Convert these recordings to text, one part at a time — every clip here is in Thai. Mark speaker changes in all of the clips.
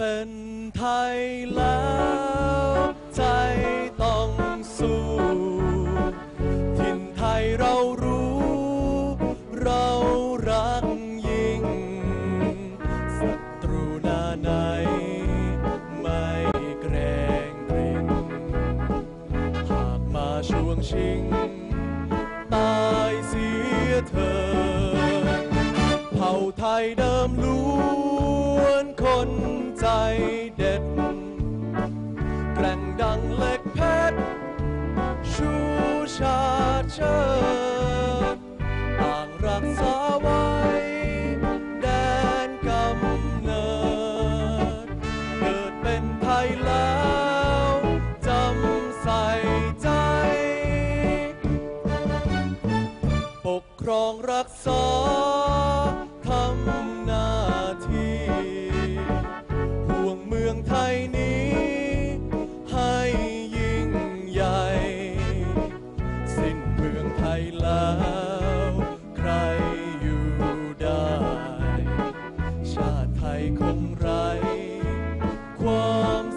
Speaker 1: ป็นไทยแล้วใจต้องสู้ถิ่นไทยเรารู้ เรารักยิ่งศัตรูหน้าไหนไม่เกรงกรงหากมาช่วงชิง ตายเสียเธอ เผ่าไทยเดิมล้ วนคนใจเด็ด แกร่งดังเหล็กเพชร ชูชาเชิดต่างรักษาไว้ แดนกำเนิด เกิดเป็นไทยแล้วจำใส่ใจ ปกครองรักษา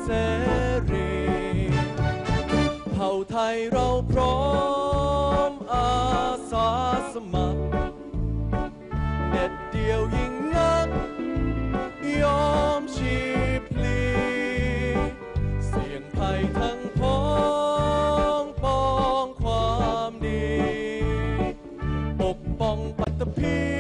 Speaker 1: เสรีเผ่าไทยเราพร้อมอาสาสมัครเด็ดเดียวยิ่งนัก ยอมชีพลีเสียงภัยทั้งพ้องปองความดี ปกป้องปัตตภี